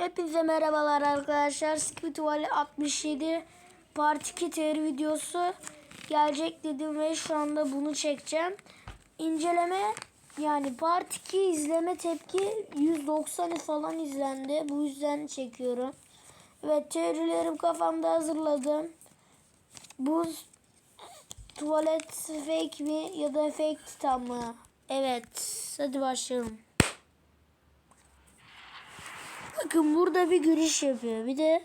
Hepinize merhabalar arkadaşlar. Skibitual 67 Part 2 teori videosu gelecek dedim ve şu anda bunu çekeceğim. İnceleme yani Part 2 izleme tepki 190 falan izlendi. Bu yüzden çekiyorum. Ve teorilerim kafamda hazırladım. Bu tuvalet fake mi ya da fake titan mı? Evet. Hadi başlayalım. Bakın burada bir giriş yapıyor. Bir de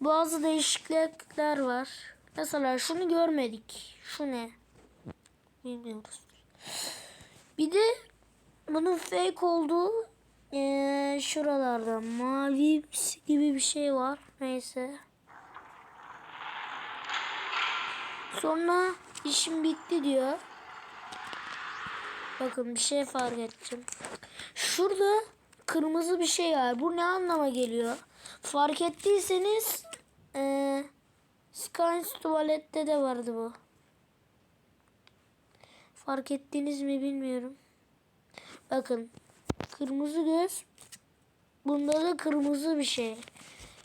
bazı değişiklikler var. Mesela şunu görmedik. Şu ne? Bilmiyoruz. Bir de bunun fake olduğu eee, şuralarda mavi gibi bir şey var. Neyse. Sonra işim bitti diyor. Bakın bir şey fark ettim. Şurada kırmızı bir şey var. Bu ne anlama geliyor? Fark ettiyseniz eee Skynes tuvalette de vardı bu. Fark ettiniz mi bilmiyorum. Bakın kırmızı göz. Bunda da kırmızı bir şey.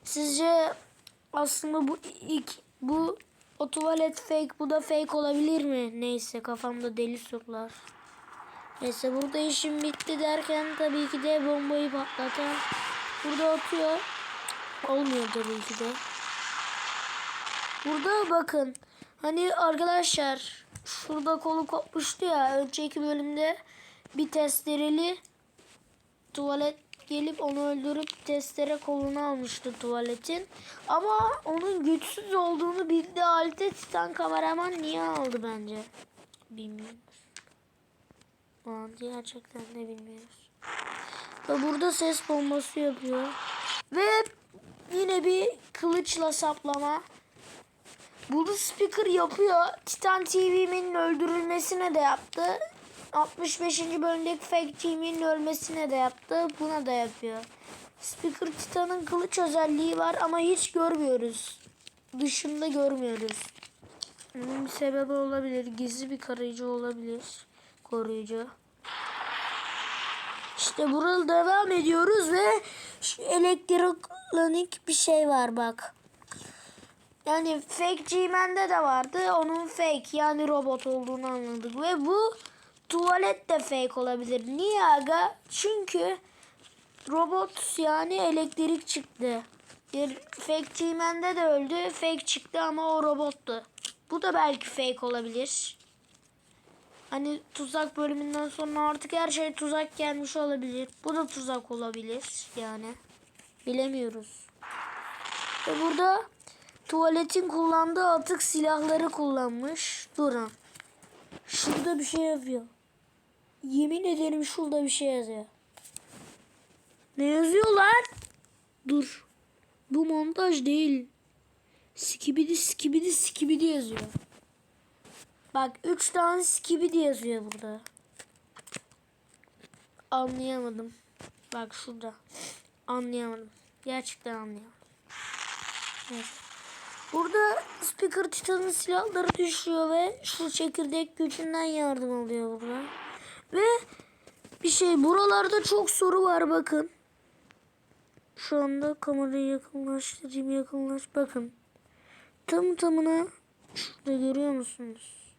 Sizce aslında bu ilk bu o tuvalet fake bu da fake olabilir mi? Neyse kafamda deli sorular. Neyse burada işim bitti derken tabii ki de bombayı patlatan burada atıyor. Olmuyor tabii ki de. Burada bakın. Hani arkadaşlar şurada kolu kopmuştu ya önceki bölümde bir testereli tuvalet gelip onu öldürüp testere kolunu almıştı tuvaletin. Ama onun güçsüz olduğunu bildiği halde Titan kameraman niye aldı bence? Bilmiyorum. Aa, gerçekten de bilmiyoruz. Ve burada ses bombası yapıyor. Ve yine bir kılıçla saplama. Bunu speaker yapıyor. Titan TV'nin öldürülmesine de yaptı. 65. bölümdeki Fake TV'nin ölmesine de yaptı. Buna da yapıyor. Speaker Titan'ın kılıç özelliği var ama hiç görmüyoruz. Dışında görmüyoruz. Bunun bir sebebi olabilir. Gizli bir koruyucu olabilir. Koruyucu. İşte burada devam ediyoruz ve şu elektronik bir şey var bak. Yani fake G-Man'de de vardı. Onun fake yani robot olduğunu anladık. Ve bu tuvalet de fake olabilir. Niye aga? Çünkü robot yani elektrik çıktı. Bir fake G-Man'de de öldü. Fake çıktı ama o robottu. Bu da belki fake olabilir. Hani tuzak bölümünden sonra artık her şey tuzak gelmiş olabilir. Bu da tuzak olabilir yani. Bilemiyoruz. Ve burada tuvaletin kullandığı atık silahları kullanmış. Durun. Şurada bir şey yazıyor. Yemin ederim şurada bir şey yazıyor. Ne yazıyor lan? Dur. Bu montaj değil. Skibidi skibidi skibidi yazıyor. Bak 3 tane skibidi yazıyor burada. Anlayamadım. Bak şurada. Anlayamadım. Gerçekten anlayamadım. Evet. Burada Speaker Titan'ın silahları düşüyor ve şu çekirdek gücünden yardım alıyor burada. Ve bir şey buralarda çok soru var bakın. Şu anda kamerayı yakınlaştırayım yakınlaş. Bakın. Tam tamına şurada görüyor musunuz?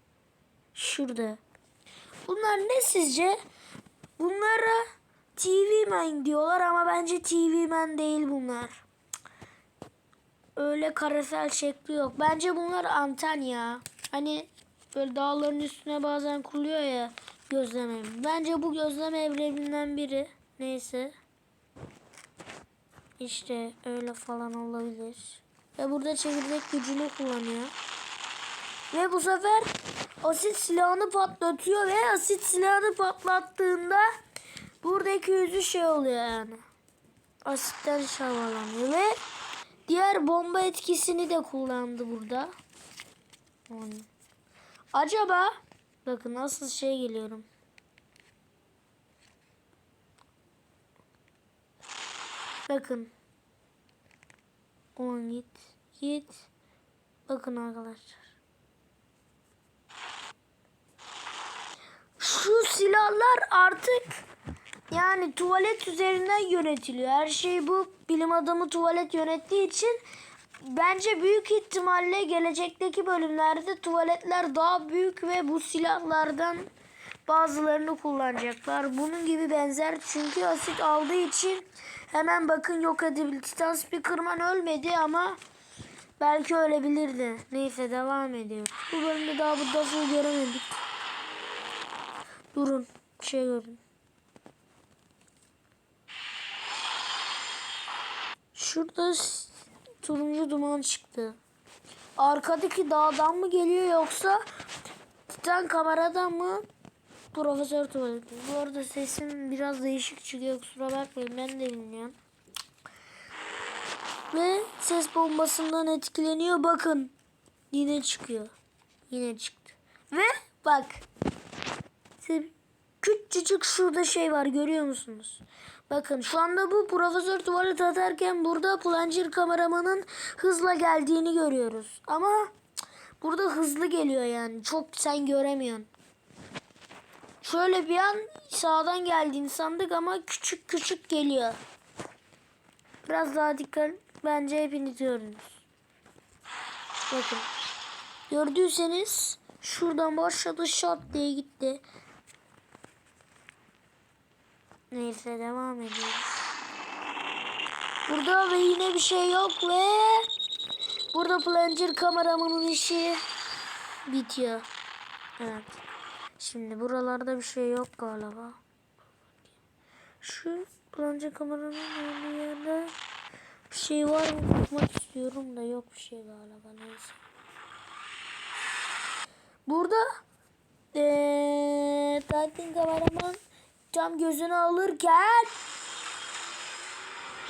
Şurada. Bunlar ne sizce? Bunlara TV Man diyorlar ama bence TV Man değil bunlar. Öyle karesel şekli yok. Bence bunlar anten ya. Hani böyle dağların üstüne bazen kuruluyor ya gözleme. evi. Bence bu gözleme evlerinden biri. Neyse. İşte öyle falan olabilir. Ve burada çekirdek gücünü kullanıyor. Ve bu sefer asit silahını patlatıyor ve asit silahını patlattığında buradaki yüzü şey oluyor yani. Asitten şavalanıyor ve diğer bomba etkisini de kullandı burada. Acaba bakın nasıl şey geliyorum. Bakın. On git. Git. Bakın arkadaşlar. Şu silahlar artık yani tuvalet üzerinden yönetiliyor. Her şey bu bilim adamı tuvalet yönettiği için bence büyük ihtimalle gelecekteki bölümlerde tuvaletler daha büyük ve bu silahlardan bazılarını kullanacaklar. Bunun gibi benzer çünkü asit aldığı için hemen bakın yok edebilir. Titan Speakerman ölmedi ama belki ölebilirdi. Neyse devam ediyoruz. Bu bölümde daha bu Duff'u göremedik. Durun. Bir şey gördüm. Şurada turuncu duman çıktı. Arkadaki dağdan mı geliyor yoksa Titan kameradan mı? Profesör tuvaleti. Bu arada sesim biraz değişik çıkıyor. Kusura bakmayın ben de bilmiyorum. Ve ses bombasından etkileniyor. Bakın. Yine çıkıyor. Yine çıktı. Ve bak. Se- Küçücük şurada şey var görüyor musunuz? Bakın şu anda bu profesör tuvalet atarken burada plunger kameramanın hızla geldiğini görüyoruz. Ama burada hızlı geliyor yani. Çok sen göremiyorsun. Şöyle bir an sağdan geldiğini sandık ama küçük küçük geliyor. Biraz daha dikkat bence hepiniz gördünüz. Bakın. Gördüyseniz şuradan başladı şat diye gitti. Neyse devam ediyoruz. Burada ve yine bir şey yok ve burada plunger kameramanın işi bitiyor. Evet. Şimdi buralarda bir şey yok galiba. Şu plunger kameranın olduğu yerde bir şey var mı bakmak istiyorum da yok bir şey galiba neyse. Burada eee Titan kameraman tam gözünü alırken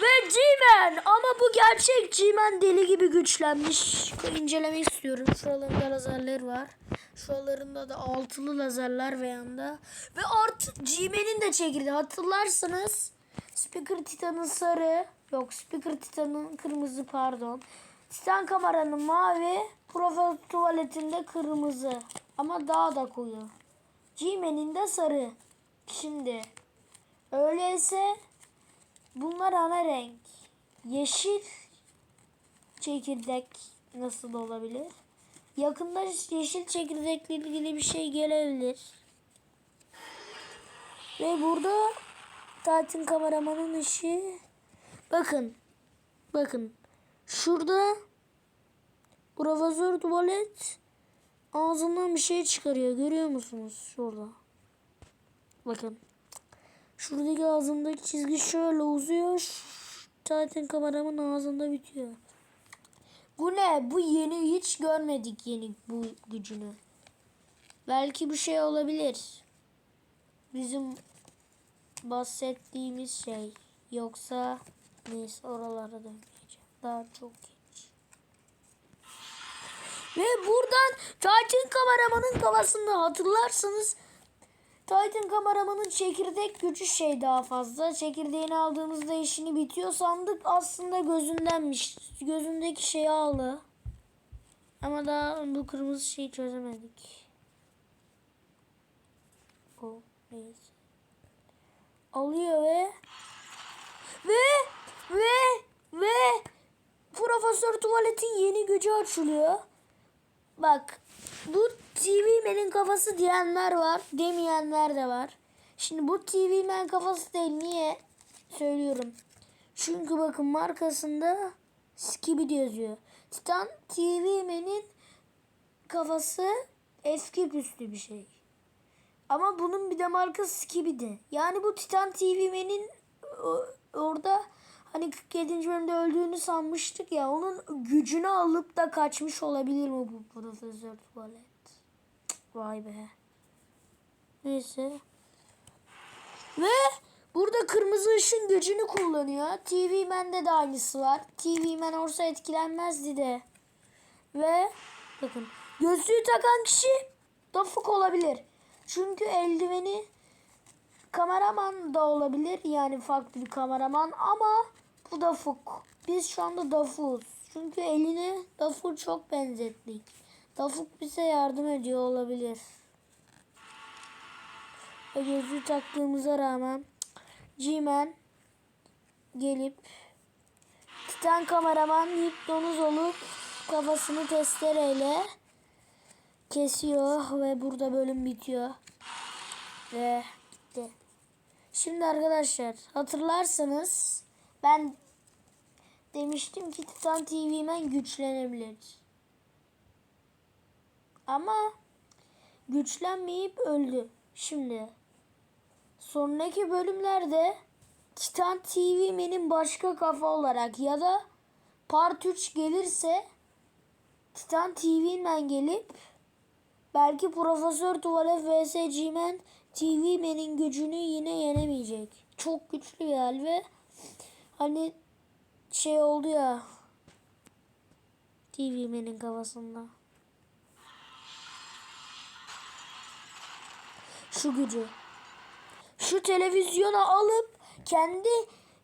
ve G-Man ama bu gerçek G-Man deli gibi güçlenmiş. İncelemek istiyorum. Şuralarında lazerler var. Şuralarında da altılı lazerler ve yanda. Ve artık G-Man'in de çekirdeği. Hatırlarsınız. Speaker Titan'ın sarı. Yok Speaker Titan'ın kırmızı pardon. Titan kameranın mavi. Profil tuvaletinde kırmızı. Ama daha da koyu. G-Man'in de sarı. Şimdi öyleyse bunlar ana renk. Yeşil çekirdek nasıl olabilir? Yakında yeşil çekirdekle ilgili bir şey gelebilir. Ve burada Tatin kameramanın işi. Bakın. Bakın. Şurada Profesör tuvalet ağzından bir şey çıkarıyor. Görüyor musunuz? Şurada. Bakın. Şuradaki ağzındaki çizgi şöyle uzuyor. Zaten kameramın ağzında bitiyor. Bu ne? Bu yeni hiç görmedik yeni bu gücünü. Belki bir şey olabilir. Bizim bahsettiğimiz şey. Yoksa neyse oralara dönmeyeceğim. Daha çok geç. Ve buradan Titan kameramanın kafasında hatırlarsınız Titan kameramanın çekirdek gücü şey daha fazla. Çekirdeğini aldığımızda işini bitiyor sandık. Aslında gözündenmiş. Gözündeki şeyi aldı. Ama daha bu kırmızı şeyi çözemedik. O neyse. Alıyor ve ve ve ve Profesör Tuvalet'in yeni gücü açılıyor. Bak bu TV Man'in kafası diyenler var. Demeyenler de var. Şimdi bu TV Man kafası değil. Niye? Söylüyorum. Çünkü bakın markasında Skibidi yazıyor. Titan TV Man'in kafası eski püslü bir şey. Ama bunun bir de markası Skibidi. Yani bu Titan TV Man'in orada hani 47. bölümde öldüğünü sanmıştık ya onun gücünü alıp da kaçmış olabilir mi bu Profesör Tuvalet? Vay be. Neyse. Ve burada kırmızı ışın gücünü kullanıyor. TV Man'de de aynısı var. TV Man olsa etkilenmezdi de. Ve bakın gözlüğü takan kişi Dafuk olabilir. Çünkü eldiveni kameraman da olabilir. Yani farklı bir kameraman ama bu Dafuk. Biz şu anda Dafuk'uz. Çünkü eline Dafuk çok benzettik. Dafuk bize yardım ediyor olabilir. Ve gözlüğü taktığımıza rağmen G-Man gelip Titan kameraman hipnoz olup kafasını testereyle kesiyor ve burada bölüm bitiyor. Ve bitti. Şimdi arkadaşlar hatırlarsanız ben demiştim ki Titan TV'men güçlenebilir. Ama güçlenmeyip öldü. Şimdi sonraki bölümlerde Titan TV'menin başka kafa olarak ya da Part 3 gelirse Titan TV'men gelip belki Profesör Tuvalet vs G-Man TV'menin gücünü yine yenemeyecek. Çok güçlü yani ve hani şey oldu ya TV'menin kafasında. Şu gücü. Şu televizyona alıp kendi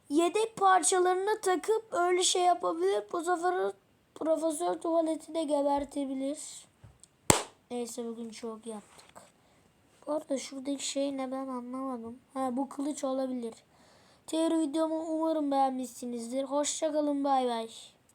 yedek parçalarına takıp öyle şey yapabilir. Bu sefer profesör tuvaleti de gebertebilir. Neyse bugün çok yaptık. Bu arada şuradaki şey ne ben anlamadım. Ha bu kılıç olabilir. Teori videomu umarım beğenmişsinizdir. Hoşçakalın bay bay.